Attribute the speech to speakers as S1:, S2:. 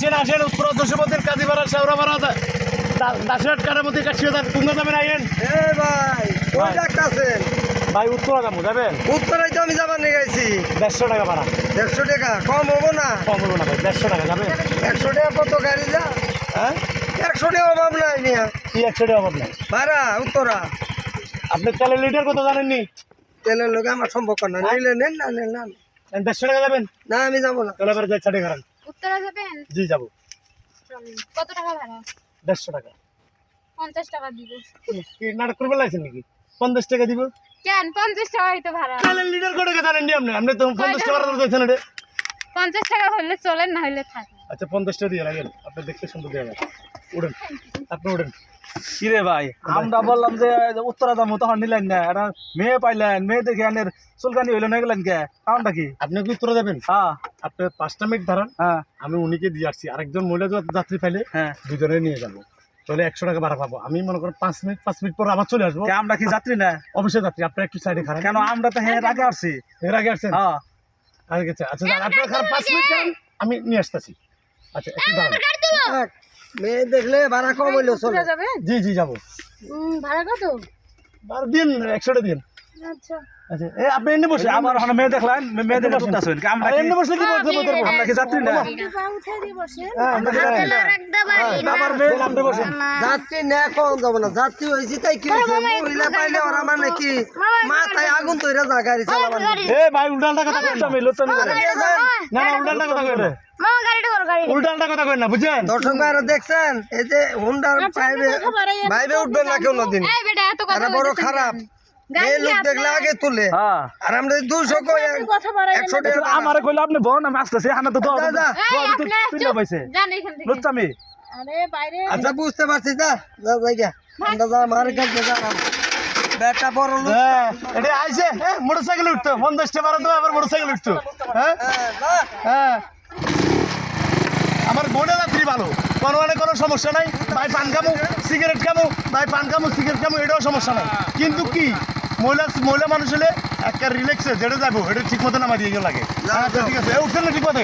S1: আসেন আসেন উত্তর দশপতির কাজীপাড়া শেওড়াপাড়া দাসরাট কাটার মধ্যে কাশিয়ে যান। কুঙ্গা যাবেন আইন
S2: ভাই ওই
S1: ভাই। ভাই উত্তর যাব যাবেন?
S2: উত্তরাই তো আমি যাবার নিয়ে গেছি।
S1: দেড়শো টাকা ভাড়া।
S2: দেড়শো টাকা? কম হব না?
S1: কম হলো না ভাই দেড়শো টাকা যাবেন?
S2: একশো টাকা কত গাড়ি যা?
S1: হ্যাঁ?
S2: একশো টাকা অভাব নাই মিয়া।
S1: কি একশো টাকা অভাব নাই?
S2: ভাড়া উত্তরা।
S1: আপনি তেলের লিটার কত জানেননি?
S2: তেলের লোক আমার সম্পর্ক না। নিলে নেন না নেন না
S1: দেড়শো টাকা যাবেন?
S2: না আমি যাব না।
S1: তাহলে এবার যাই ছাড়ে
S3: উত্তরা যাবেন?
S1: জি যাব।
S3: কত টাকা ভাড়া?
S1: দেড়শো টাকা।
S3: পঞ্চাশ টাকা দিব।
S1: কি নাটক করবে লাগছেন নাকি? পঞ্চাশ টাকা দিব?
S3: কেন? পঞ্চাশ টাকাই তো ভাড়া।
S1: তেলের লিডার করে গেছেন আপনি আপনি তো পঞ্চাশ টাকা ভাড়া দিয়েছেন এটা
S3: পঞ্চাশ টাকা হলে চলেন না হলে থাকেন
S1: আচ্ছা পঞ্চাশটা দিয়ে রাখেন। আপনি দেখতে সুন্দর দিয়ে উঠেন আপনি উঠেন
S4: কিরে ভাই? আমরা বললাম যে উত্তরা দাম তখন নিলেন না। এটা মেয়ে পাইলেন মেয়ে দেখে আনের চুলকানি হইল না গেলেন কে? কারণটা কি?
S1: আপনি কি উত্তর দেবেন
S4: হ্যাঁ।
S1: আপনি পাঁচটা মিনিট ধরান।
S4: হ্যাঁ।
S1: আমি উনিকে দিয়ে আসছি। আরেকজন মহিলা যাত্রী পাইলে
S4: হ্যাঁ।
S1: দুজনে নিয়ে যাব। তাহলে একশো টাকা ভাড়া পাবো। আমি মনে করেন পাঁচ মিনিট পাঁচ মিনিট পর আবার চলে আসব।
S4: কে আমরা কি যাত্রী না?
S1: অবশ্যই যাত্রী। আপনি একটু সাইডে খারাপ
S4: কেন আমরা তো হ্যাঁ আগে আসছি।
S1: এর আগে আসছেন?
S4: হ্যাঁ।
S1: আগে আচ্ছা। আপনার খারাপ পাঁচ মিনিট আমি নিয়ে আসতেছি। আচ্ছা একটু দাঁড়ান
S2: মেয়ে দেখলে ভাড়া কম হইল চলে।
S3: উত্তরা
S1: জি জি যাব।
S3: উম, ভাড়া কত?
S1: আর দিন একশোটা দিন।
S3: আচ্ছা।
S1: আচ্ছা এ আপনি এমনি বসে আমার
S4: ওখানে মেয়ে দেখলেন মে- মেয়ে দেখে
S1: বসেন।
S4: শুনতেছেন আমরা কি
S1: এমনি বসলে কি বলতে বলতে পারব?
S4: আমরা কি যাত্রী না?
S1: হ্যাঁ, আমরা কি জানি না।
S4: আমার মেয়ে
S1: আপনি বসেন।
S2: যাত্রী না কম যাব না। যাত্রী হয়েছি তাই কি মহিলা পাইলে ওরা মানে কি? মাথায় আগুন তৈরা যা গাড়ি চালাবার
S1: এ ভাই উল্টালটা কথা কইন
S4: লুচ্চামি লুচ্চামি করে
S1: না না উল্টালটা কথা কইন
S3: মামা গাড়িটা করো গাড়ি
S1: উল্টালটা কথা কইন না বুঝছেন?
S2: দর্শক ভাইরা দেখছেন এই যে হুন্ডার পাইবে ভাইবে উঠবেন না কেউ দিন
S3: এই বেটা এত কথা
S2: এরা বড় খারাপ। এই লোক দেখলে আগে তুলে।
S4: হ্যাঁ।
S2: আর আমরা দুশো কই একশো টাকা
S4: আমার কইলে আপনি বন আমি আসতেছি তো। পাইছে।
S3: এখান থেকে।
S4: লুচ্চামি।
S2: আচ্ছা বুঝতে পারছি যা যা জায়গা আমরা যা আমার কাছে যা। বেটা বড় লোক।
S1: হ্যাঁ এটা আইছে হ্যাঁ মোটরসাইকেল উঠতো। পঞ্চাশটা বারো তো আবার মোটরসাইকেল উঠতো। হ্যাঁ?
S2: হ্যাঁ,
S1: রাত্রি ভালো। কোনো মানে কোনো সমস্যা নাই। ভাই পান খামু সিগারেট খামো ভাই পান খামু সিগারেট খামো এটাও সমস্যা নাই। কিন্তু কি মহিলা মহিলা মানুষ হলে একটা রিল্যাক্সে যেটা যাব এটা ঠিক মতো নামা দিয়ে লাগে। আচ্ছা ঠিক আছে। উঠছেন না ঠিক মতো